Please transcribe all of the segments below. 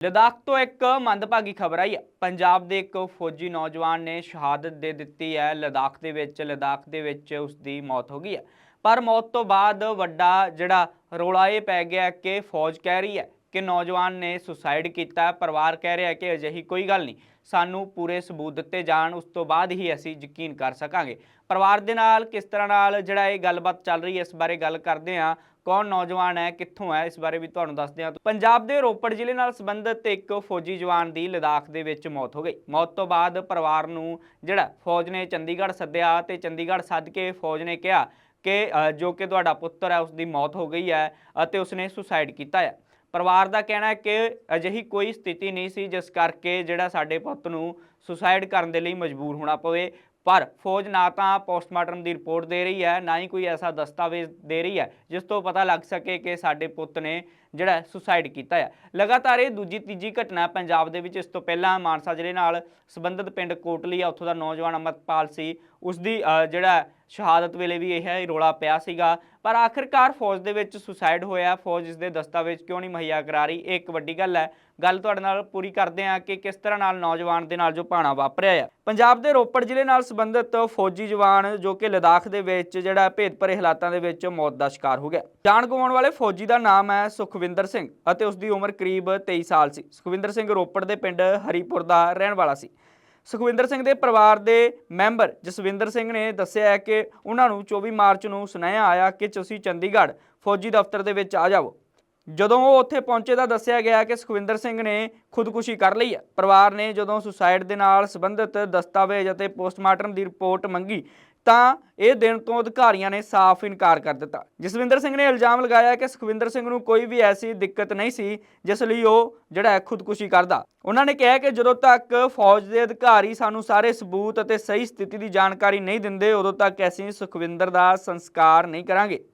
ਲਦਾਖ ਤੋਂ ਇੱਕ ਮੰਦਭਾਗੀ ਖਬਰ ਆਈ। ਹੈ ਪੰਜਾਬ ਦੇ ਇੱਕ ਫੌਜੀ ਨੌਜਵਾਨ ਨੇ ਸ਼ਹਾਦਤ ਦੇ ਦਿੱਤੀ ਹੈ। ਲਦਾਖ ਦੇ ਵਿੱਚ, ਲਦਾਖ ਦੇ ਵਿੱਚ ਉਸ ਦੀ ਮੌਤ ਹੋ ਗਈ ਹੈ। ਪਰ ਮੌਤ ਤੋਂ ਬਾਅਦ ਵੱਡਾ ਜਿਹੜਾ ਰੌਲਾ ਇਹ ਪੈ ਗਿਆ ਕਿ ਫੌਜ ਕਹਿ ਰਹੀ ਹੈ ਕਿ ਨੌਜਵਾਨ ਨੇ ਸੁਸਾਈਡ ਕੀਤਾ। ਪਰਿਵਾਰ ਕਹਿ ਰਿਹਾ ਕਿ ਅਜਿਹੀ ਕੋਈ ਗੱਲ ਨਹੀਂ। ਸਾਨੂੰ ਪੂਰੇ ਸਬੂਤ ਦਿੱਤੇ ਜਾਣ, ਉਸ ਤੋਂ ਬਾਅਦ ਹੀ ਅਸੀਂ ਯਕੀਨ ਕਰ ਸਕਾਂਗੇ। ਪਰਿਵਾਰ ਦੇ ਨਾਲ ਕਿਸ ਤਰ੍ਹਾਂ ਨਾਲ ਜਿਹੜਾ ਇਹ ਗੱਲਬਾਤ ਚੱਲ ਰਹੀ ਹੈ, ਇਸ ਬਾਰੇ ਗੱਲ ਕਰਦੇ ਹਾਂ। ਕੌਣ ਨੌਜਵਾਨ ਹੈ, ਕਿੱਥੋਂ ਹੈ, ਇਸ ਬਾਰੇ ਵੀ ਤੁਹਾਨੂੰ ਦੱਸਦੇ ਹਾਂ। ਪੰਜਾਬ ਦੇ ਰੋਪੜ ਜ਼ਿਲ੍ਹੇ ਨਾਲ ਸੰਬੰਧਿਤ ਇੱਕ ਫੌਜੀ ਜਵਾਨ ਦੀ ਲਦਾਖ ਦੇ ਵਿੱਚ ਮੌਤ ਹੋ ਗਈ। ਮੌਤ ਤੋਂ ਬਾਅਦ ਪਰਿਵਾਰ ਨੂੰ ਜਿਹੜਾ ਫੌਜ ਨੇ ਚੰਡੀਗੜ੍ਹ ਸੱਦਿਆ ਤੇ ਚੰਡੀਗੜ੍ਹ ਸੱਦ ਕੇ ਫੌਜ ਨੇ ਕਿਹਾ ਕਿ ਜੋ ਕਿ ਤੁਹਾਡਾ ਪੁੱਤਰ ਹੈ ਉਸ ਦੀ ਮੌਤ ਹੋ ਗਈ ਹੈ ਅਤੇ ਉਸਨੇ ਸੁਸਾਈਡ ਕੀਤਾ ਹੈ। ਪਰਿਵਾਰ ਦਾ ਕਹਿਣਾ ਹੈ ਕਿ ਅਜਿਹੀ ਕੋਈ ਸਥਿਤੀ ਨਹੀਂ ਸੀ ਜਿਸ ਕਰਕੇ ਜਿਹੜਾ ਸਾਡੇ ਪੁੱਤ ਨੂੰ ਸੁਸਾਈਡ ਕਰਨ ਦੇ ਲਈ ਮਜਬੂਰ ਹੋਣਾ ਪਵੇ। ਪਰ ਫੌਜ ਨਾ ਤਾਂ ਪੋਸਟਮਾਰਟਮ ਦੀ ਰਿਪੋਰਟ ਦੇ ਰਹੀ ਹੈ, ਨਾ ਹੀ ਕੋਈ ਐਸਾ ਦਸਤਾਵੇਜ਼ ਦੇ ਰਹੀ ਹੈ, ਜਿਸ ਤੋਂ ਪਤਾ ਲੱਗ ਸਕੇ ਕਿ ਸਾਡੇ ਪੁੱਤ ਨੇ ਜਿਹੜਾ ਸੁਸਾਈਡ ਕੀਤਾ ਹੈ ਲਗਾਤਾਰ ਇਹ ਦੂਜੀ, ਤੀਜੀ ਘਟਨਾ ਪੰਜਾਬ ਦੇ ਵਿੱਚ ਇਸ ਤੋਂ ਪਹਿਲਾਂ ਮਾਨਸਾ ਜ਼ਿਲ੍ਹੇ ਨਾਲ ਸੰਬੰਧਿਤ ਪਿੰਡ ਕੋਟਲੀ ਆ, ਉੱਥੋਂ ਦਾ ਨੌਜਵਾਨ ਅਮਰਪਾਲ ਸੀ। ਉਸ ਦੀ ਜਿਹੜਾ ਸ਼ਹਾਦਤ ਵੇਲੇ ਵੀ ਇਹ ਹੀ ਰੋਲਾ ਪਿਆ ਸੀਗਾ। ਪਰ ਆਖਿਰਕਾਰ ਫੌਜ ਦੇ ਵਿੱਚ ਸੁਸਾਈਡ ਹੋਇਆ। ਫੌਜ ਇਸ ਦੇ ਦਸਤਾਵੇਜ਼ ਕਿਉਂ ਨਹੀਂ ਮੁਹੱਈਆ ਕਰਾ ਰਹੀ, ਇਹ ਇੱਕ ਵੱਡੀ ਗੱਲ ਹੈ। ਗੱਲ ਤੁਹਾਡੇ ਨਾਲ ਪੂਰੀ ਕਰਦੇ ਹਾਂ ਕਿ ਕਿਸ ਤਰ੍ਹਾਂ ਨਾਲ ਨੌਜਵਾਨ ਦੇ ਨਾਲ ਜੋ ਭਾਣਾ ਵਾਪਰਿਆ ਹੈ ਪੰਜਾਬ ਦੇ ਰੋਪੜ ਜ਼ਿਲ੍ਹੇ ਨਾਲ ਸੰਬੰਧਿਤ ਫੌਜੀ ਜਵਾਨ ਜੋ ਕਿ ਲਦਾਖ ਦੇ ਵਿੱਚ ਜਿਹੜਾ ਭੇਦਭਰੇ ਹਾਲਾਤਾਂ ਦੇ ਵਿੱਚ ਮੌਤ ਦਾ ਸ਼ਿਕਾਰ ਹੋ ਗਿਆ। ਜਾਨ ਗਵਾਉਣ ਵਾਲੇ ਫੌਜੀ ਦਾ ਨਾਮ ਹੈ ਸੁਖ ਸੁਖਵਿੰਦਰ ਸਿੰਘ ਅਤੇ ਉਸ ਦੀ ਉਮਰ ਕਰੀਬ 23 ਸਾਲ ਸੀ। ਸੁਖਵਿੰਦਰ ਸਿੰਘ ਰੋਪੜ ਦੇ ਪਿੰਡ ਹਰੀਪੁਰ ਦਾ ਰਹਿਣ ਵਾਲਾ ਸੀ। ਸੁਖਵਿੰਦਰ ਸਿੰਘ ਦੇ ਪਰਿਵਾਰ ਦੇ ਮੈਂਬਰ ਜਸਵਿੰਦਰ ਸਿੰਘ ਨੇ ਦੱਸਿਆ ਹੈ ਕਿ ਉਹਨਾਂ ਨੂੰ 24 ਮਾਰਚ ਨੂੰ ਸੁਨੇਹਾ ਆਇਆ ਕਿ ਤੁਸੀਂ ਚੰਡੀਗੜ੍ਹ ਫੌਜੀ ਦਫ਼ਤਰ ਦੇ ਵਿੱਚ ਆ ਜਾਓ ਜਦੋਂ ਉਹ ਉੱਥੇ ਪਹੁੰਚੇ ਤਾਂ ਦੱਸਿਆ ਗਿਆ ਕਿ ਸੁਖਵਿੰਦਰ ਸਿੰਘ ਨੇ ਖੁਦਕੁਸ਼ੀ ਕਰ ਲਈ ਹੈ। ਪਰਿਵਾਰ ਨੇ ਜਦੋਂ ਸੁਸਾਇਡ ਦੇ ਨਾਲ ਸੰਬੰਧਿਤ ਦਸਤਾਵੇਜ਼ ਅਤੇ ਪੋਸਟਮਾਰਟਮ ਦੀ ਰਿਪੋਰਟ ਮੰਗੀ ਤਾਂ ਇਹ ਦਿਨ ਤੋਂ ਅਧਿਕਾਰੀਆਂ ਨੇ ਸਾਫ਼ ਇਨਕਾਰ ਕਰ ਦਿੱਤਾ। ਜਸਵਿੰਦਰ ਸਿੰਘ ਨੇ ਇਲਜ਼ਾਮ ਲਗਾਇਆ ਕਿ ਸੁਖਵਿੰਦਰ ਸਿੰਘ ਨੂੰ ਕੋਈ ਵੀ ਐਸੀ ਦਿੱਕਤ ਨਹੀਂ ਸੀ, ਜਿਸ ਲਈ ਉਹ ਜਿਹੜਾ ਖੁਦਕੁਸ਼ੀ ਕਰਦਾ। ਉਹਨਾਂ ਨੇ ਕਿਹਾ ਕਿ ਜਦੋਂ ਤੱਕ ਫੌਜ ਦੇ ਅਧਿਕਾਰੀ ਸਾਨੂੰ ਸਾਰੇ ਸਬੂਤ ਅਤੇ ਸਹੀ ਸਥਿਤੀ ਦੀ ਜਾਣਕਾਰੀ ਨਹੀਂ ਦਿੰਦੇ, ਉਦੋਂ ਤੱਕ ਅਸੀਂ ਸੁਖਵਿੰਦਰ ਦਾ ਸੰਸਕਾਰ ਨਹੀਂ ਕਰਾਂਗੇ।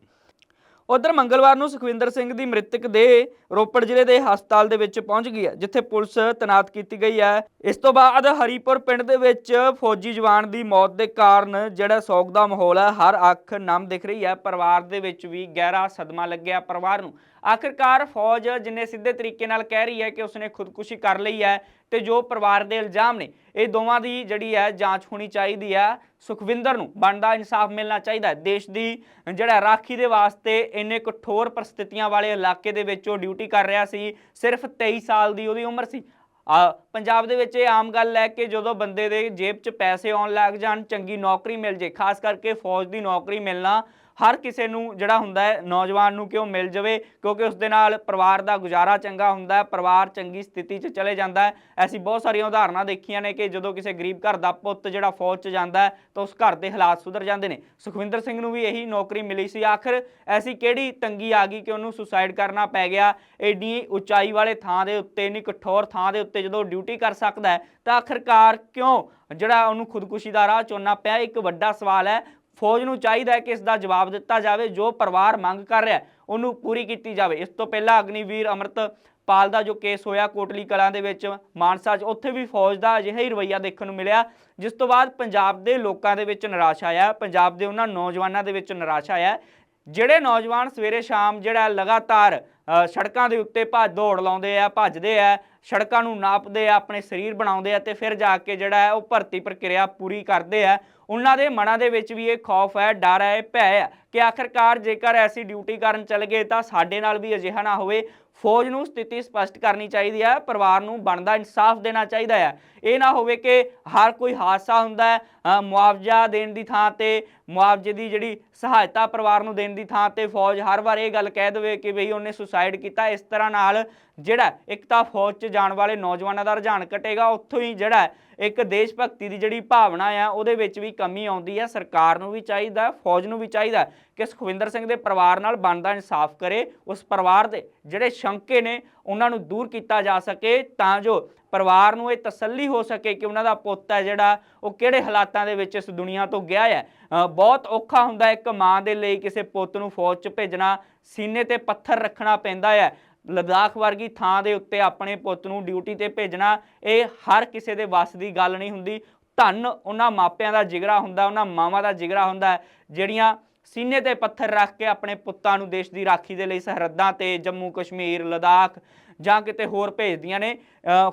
ਉਧਰ ਮੰਗਲਵਾਰ ਨੂੰ ਸੁਖਵਿੰਦਰ ਸਿੰਘ ਦੀ ਮ੍ਰਿਤਕ ਦੇ ਰੋਪੜ ਜ਼ਿਲ੍ਹੇ ਦੇ ਹਸਪਤਾਲ ਦੇ ਵਿੱਚ ਪਹੁੰਚ ਗਈ ਹੈ, ਜਿੱਥੇ ਪੁਲਿਸ ਤੈਨਾਤ ਕੀਤੀ ਗਈ ਹੈ। ਇਸ ਤੋਂ ਬਾਅਦ ਹਰੀਪੁਰ ਪਿੰਡ ਦੇ ਵਿੱਚ ਫੌਜੀ ਜਵਾਨ ਦੀ ਮੌਤ ਦੇ ਕਾਰਨ ਜਿਹੜਾ ਸੋਗ ਦਾ ਮਾਹੌਲ ਹੈ, ਹਰ ਅੱਖ ਨਮ ਦਿਖ ਰਹੀ ਹੈ। ਪਰਿਵਾਰ ਦੇ ਵਿੱਚ ਵੀ ਗਹਿਰਾ ਸਦਮਾ ਲੱਗਿਆ ਪਰਿਵਾਰ ਨੂੰ। ਆਖਿਰਕਾਰ ਫੌਜ ਜਿੰਨੇ ਸਿੱਧੇ ਤਰੀਕੇ ਨਾਲ ਕਹਿ ਰਹੀ ਹੈ ਕਿ ਉਸਨੇ ਖੁਦਕੁਸ਼ੀ ਕਰ ਲਈ ਹੈ ਤੇ ਜੋ ਪਰਿਵਾਰ ਦੇ ਇਲਜ਼ਾਮ ਨੇ, ਇਹ ਦੋਵਾਂ ਦੀ ਜਿਹੜੀ ਹੈ ਜਾਂਚ ਹੋਣੀ ਚਾਹੀਦੀ ਹੈ। ਸੁਖਵਿੰਦਰ ਨੂੰ ਬਣਦਾ ਇਨਸਾਫ ਮਿਲਣਾ ਚਾਹੀਦਾ ਹੈ। ਦੇਸ਼ ਦੀ ਜਿਹੜਾ ਰਾਖੀ ਦੇ ਵਾਸਤੇ ਇੰਨੇ ਕਠੋਰ ਪਰਿਸਥਿਤੀਆਂ ਵਾਲੇ ਇਲਾਕੇ ਦੇ ਵਿੱਚ ਉਹ ਡਿਊਟੀ ਕਰ ਰਿਹਾ ਸੀ, ਸਿਰਫ 23 ਸਾਲ ਦੀ ਉਹਦੀ ਉਮਰ ਸੀ। ਪੰਜਾਬ ਦੇ ਵਿੱਚ ਇਹ ਆਮ ਗੱਲ ਹੈ ਕਿ ਜਦੋਂ ਬੰਦੇ ਦੇ ਜੇਬ 'ਚ ਪੈਸੇ ਆਉਣ ਲੱਗ ਜਾਣ, ਚੰਗੀ ਨੌਕਰੀ ਮਿਲ ਜੇ, ਖਾਸ ਕਰਕੇ ਫੌਜ ਦੀ ਨੌਕਰੀ ਮਿਲਣਾ, ਹਰ ਕਿਸੇ ਨੂੰ ਜਿਹੜਾ ਹੁੰਦਾ ਹੈ, ਨੌਜਵਾਨ ਨੂੰ ਕਿਉਂ ਮਿਲ ਜਾਵੇ? ਕਿਉਂਕਿ ਉਸ ਦੇ ਨਾਲ ਪਰਿਵਾਰ ਦਾ ਗੁਜ਼ਾਰਾ ਚੰਗਾ ਹੁੰਦਾ ਹੈ, ਪਰਿਵਾਰ ਚੰਗੀ ਸਥਿਤੀ 'ਚ ਚਲੇ ਜਾਂਦਾ ਹੈ। ਐਸੀ ਬਹੁਤ ਸਾਰੀਆਂ ਉਦਾਹਰਨਾਂ ਦੇਖੀਆਂ ਨੇ ਕਿ ਜਦੋਂ ਕਿਸੇ ਗਰੀਬ ਘਰ ਦਾ ਪੁੱਤ ਜਿਹੜਾ ਫੌਜ 'ਚ ਜਾਂਦਾ ਹੈ, ਤਾਂ ਉਸ ਘਰ ਦੇ ਹਾਲਾਤ ਸੁਧਰ ਜਾਂਦੇ ਨੇ। ਸੁਖਵਿੰਦਰ ਸਿੰਘ ਨੂੰ ਵੀ ਇਹੀ ਨੌਕਰੀ ਮਿਲੀ ਸੀ। ਆਖਰ ਐਸੀ ਕਿਹੜੀ ਤੰਗੀ ਆ ਗਈ ਕਿ ਉਹਨੂੰ ਸੁਸਾਈਡ ਕਰਨਾ ਪੈ ਗਿਆ? ਏਡੀ ਉਚਾਈ ਵਾਲੇ ਥਾਂ ਦੇ ਉੱਤੇ, ਇੰਨੀ ਕਠੋਰ ਥਾਂ ਦੇ ਉੱਤੇ ਜਦੋਂ ਡਿਊਟੀ ਕਰ ਸਕਦਾ ਹੈ। ਤਾਂ ਆਖਰਕਾਰ ਕਿਉਂ? ਜਿਹੜਾ ਉਹਨੂੰ ਖੁਦਕੁਸ਼ੀ ਦਾ ਰਾਹ ਚੁਣਨਾ ਪਿਆ, ਇੱਕ ਵੱਡਾ ਸਵਾਲ ਹੈ। ਫੌਜ ਨੂੰ ਚਾਹੀਦਾ ਹੈ ਕਿ ਇਸ ਦਾ ਜਵਾਬ ਦਿੱਤਾ ਜਾਵੇ, ਜੋ ਪਰਿਵਾਰ ਮੰਗ ਕਰ ਰਿਹਾ ਉਹਨੂੰ ਪੂਰੀ ਕੀਤੀ ਜਾਵੇ। ਇਸ ਤੋਂ ਪਹਿਲਾਂ ਅਗਨੀਵੀਰ ਅੰਮ੍ਰਿਤ ਪਾਲ ਦਾ ਜੋ ਕੇਸ ਹੋਇਆ ਕੋਟਲੀ ਕਲਾਂ ਦੇ ਵਿੱਚ ਮਾਨਸਾ 'ਚ, ਉੱਥੇ ਵੀ ਫੌਜ ਦਾ ਅਜਿਹਾ ਹੀ ਰਵੱਈਆ ਦੇਖਣ ਨੂੰ ਮਿਲਿਆ, ਜਿਸ ਤੋਂ ਬਾਅਦ ਪੰਜਾਬ ਦੇ ਲੋਕਾਂ ਦੇ ਵਿੱਚ ਨਿਰਾਸ਼ਾ ਆਇਆ। ਪੰਜਾਬ ਦੇ ਉਹਨਾਂ ਨੌਜਵਾਨਾਂ ਦੇ ਵਿੱਚ ਨਿਰਾਸ਼ਾ ਆਇਆ। ਜਿਹੜੇ ਨੌਜਵਾਨ ਸਵੇਰੇ ਸ਼ਾਮ ਜਿਹੜਾ ਲਗਾਤਾਰ ਸੜਕਾਂ ਦੇ ਉੱਤੇ ਭੱਜ ਦੌੜ ਲਾਉਂਦੇ ਆ, ਭੱਜਦੇ ਆ, ਸੜਕਾਂ ਨੂੰ ਨਾਪਦੇ ਆ, ਆਪਣੇ ਸਰੀਰ ਬਣਾਉਂਦੇ ਆ ਤੇ ਫਿਰ ਜਾ ਕੇ ਜਿਹੜਾ ਹੈ ਉਹ ਭਰਤੀ ਪ੍ਰਕਿਰਿਆ ਪੂਰੀ ਕਰਦੇ ਆ। ਉਹਨਾਂ ਦੇ ਮਨਾਂ ਦੇ ਵਿੱਚ ਵੀ ਇਹ ਖੌਫ ਹੈ, ਡਰ ਹੈ ਭੈ ਹੈ ਕਿ ਆਖਰਕਾਰ ਜੇਕਰ ਐਸੀ ਡਿਊਟੀ ਕਰਨ ਚੱਲ ਗਏ ਤਾਂ ਸਾਡੇ ਨਾਲ ਵੀ ਅਜਿਹਾ ਨਾ ਹੋਵੇ। ਫੌਜ ਨੂੰ ਸਥਿਤੀ ਸਪਸ਼ਟ ਕਰਨੀ ਚਾਹੀਦੀ ਹੈ, ਪਰਿਵਾਰ ਨੂੰ ਬਣਦਾ, ਇਨਸਾਫ ਦੇਣਾ ਚਾਹੀਦਾ ਹੈ। ਇਹ ਨਾ ਹੋਵੇ ਕਿ ਹਰ ਕੋਈ ਹਾਦਸਾ ਹੁੰਦਾ ਹੈ ਮੁਆਵਜ਼ਾ ਦੇਣ ਦੀ ਥਾਂ ਤੇ, ਮੁਆਵਜ਼ੇ ਦੀ ਜਿਹੜੀ ਸਹਾਇਤਾ ਪਰਿਵਾਰ ਨੂੰ ਦੇਣ ਦੀ ਥਾਂ ਤੇ ਫੌਜ ਹਰ ਵਾਰ ਇਹ ਗੱਲ ਕਹਿ ਦੇਵੇ ਕਿ ਬਈ ਉਹਨੇ ਸੁਸਾਈਡ ਕੀਤਾ। ਇਸ ਤਰ੍ਹਾਂ ਨਾਲ ਜਿਹੜਾ ਇੱਕ ਤਾਂ ਫੌਜ 'ਚ ਜਾਣ ਵਾਲੇ ਨੌਜਵਾਨਾਂ ਦਾ ਰੁਝਾਨ ਘਟੇਗਾ, ਉੱਥੋਂ ਹੀ ਜਿਹੜਾ ਇੱਕ ਦੇਸ਼ ਭਗਤੀ ਦੀ ਜਿਹੜੀ ਭਾਵਨਾ ਆ, ਉਹਦੇ ਵਿੱਚ ਵੀ ਕਮੀ ਆਉਂਦੀ ਹੈ। ਸਰਕਾਰ ਨੂੰ ਵੀ ਚਾਹੀਦਾ, ਫੌਜ ਨੂੰ ਵੀ ਚਾਹੀਦਾ ਕਿ ਸੁਖਵਿੰਦਰ ਸਿੰਘ ਦੇ ਪਰਿਵਾਰ ਨਾਲ ਬਣਦਾ ਇਨਸਾਫ ਕਰੇ, ਉਸ ਪਰਿਵਾਰ ਦੇ ਜਿਹੜੇ ਸ਼ੰਕੇ ਨੇ ਉਹਨਾਂ ਨੂੰ ਦੂਰ ਕੀਤਾ ਜਾ ਸਕੇ ਤਾਂ ਜੋ ਪਰਿਵਾਰ ਨੂੰ ਇਹ ਤਸੱਲੀ ਹੋ ਸਕੇ ਕਿ ਉਹਨਾਂ ਦਾ ਪੁੱਤ ਹੈ ਜਿਹੜਾ ਉਹ ਕਿਹੜੇ ਹਾਲਾਤਾਂ ਦੇ ਵਿੱਚ ਇਸ ਦੁਨੀਆ ਤੋਂ ਗਿਆ ਹੈ। ਬਹੁਤ ਔਖਾ ਹੁੰਦਾ ਇੱਕ ਮਾਂ ਦੇ ਲਈ ਕਿਸੇ ਪੁੱਤ ਨੂੰ ਫੌਜ 'ਚ ਭੇਜਣਾ, ਸੀਨੇ ਤੇ ਪੱਥਰ ਰੱਖਣਾ ਪੈਂਦਾ ਹੈ। ਲਦਾਖ ਵਰਗੀ ਥਾਂ ਦੇ ਉੱਤੇ ਆਪਣੇ ਪੁੱਤ ਨੂੰ ਡਿਊਟੀ ਤੇ ਭੇਜਣਾ, ਇਹ ਹਰ ਕਿਸੇ ਦੇ ਵੱਸ ਦੀ ਗੱਲ ਨਹੀਂ ਹੁੰਦੀ। ਧੰਨ ਉਹਨਾਂ ਮਾਪਿਆਂ ਦਾ ਜਿਗਰਾ ਹੁੰਦਾ, ਉਹਨਾਂ ਮਾਵਾਂ ਦਾ ਜਿਗਰਾ ਹੁੰਦਾ ਜਿਹੜੀਆਂ ਸੀਨੇ ਤੇ ਪੱਥਰ ਰੱਖ ਕੇ ਆਪਣੇ ਪੁੱਤਾਂ ਨੂੰ ਦੇਸ਼ ਦੀ ਰਾਖੀ ਦੇ ਲਈ ਸਰਹੱਦਾਂ ਤੇ ਜੰਮੂ, ਕਸ਼ਮੀਰ, ਲਦਾਖ ਜਾਂ ਕਿਤੇ ਹੋਰ ਭੇਜਦੀਆਂ ਨੇ।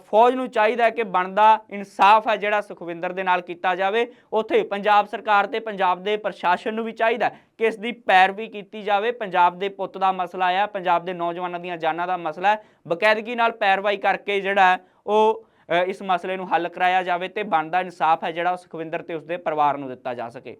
ਫੌਜ ਨੂੰ ਚਾਹੀਦਾ ਹੈ ਕਿ ਬਣਦਾ ਇਨਸਾਫ ਹੈ ਜਿਹੜਾ ਸੁਖਵਿੰਦਰ ਦੇ ਨਾਲ ਕੀਤਾ ਜਾਵੇ। ਉੱਥੇ ਪੰਜਾਬ ਸਰਕਾਰ ਤੇ ਪੰਜਾਬ ਦੇ ਪ੍ਰਸ਼ਾਸਨ ਨੂੰ ਵੀ ਚਾਹੀਦਾ ਕਿ ਇਸ ਦੀ ਪੈਰਵੀ ਕੀਤੀ ਜਾਵੇ। ਪੰਜਾਬ ਦੇ ਪੁੱਤ ਦਾ ਮਸਲਾ ਆ, ਪੰਜਾਬ ਦੇ ਨੌਜਵਾਨਾਂ ਦੀਆਂ ਜਾਨਾਂ ਦਾ ਮਸਲਾ ਹੈ। ਬਕਾਇਦਗੀ ਨਾਲ ਪੈਰਵਾਈ ਕਰਕੇ ਜਿਹੜਾ ਉਹ ਇਸ ਮਸਲੇ ਨੂੰ ਹੱਲ ਕਰਾਇਆ ਜਾਵੇ ਤੇ ਬਣਦਾ ਇਨਸਾਫ ਹੈ ਜਿਹੜਾ ਸੁਖਵਿੰਦਰ ਤੇ ਉਸਦੇ ਪਰਿਵਾਰ ਨੂੰ ਦਿੱਤਾ ਜਾ ਸਕੇ।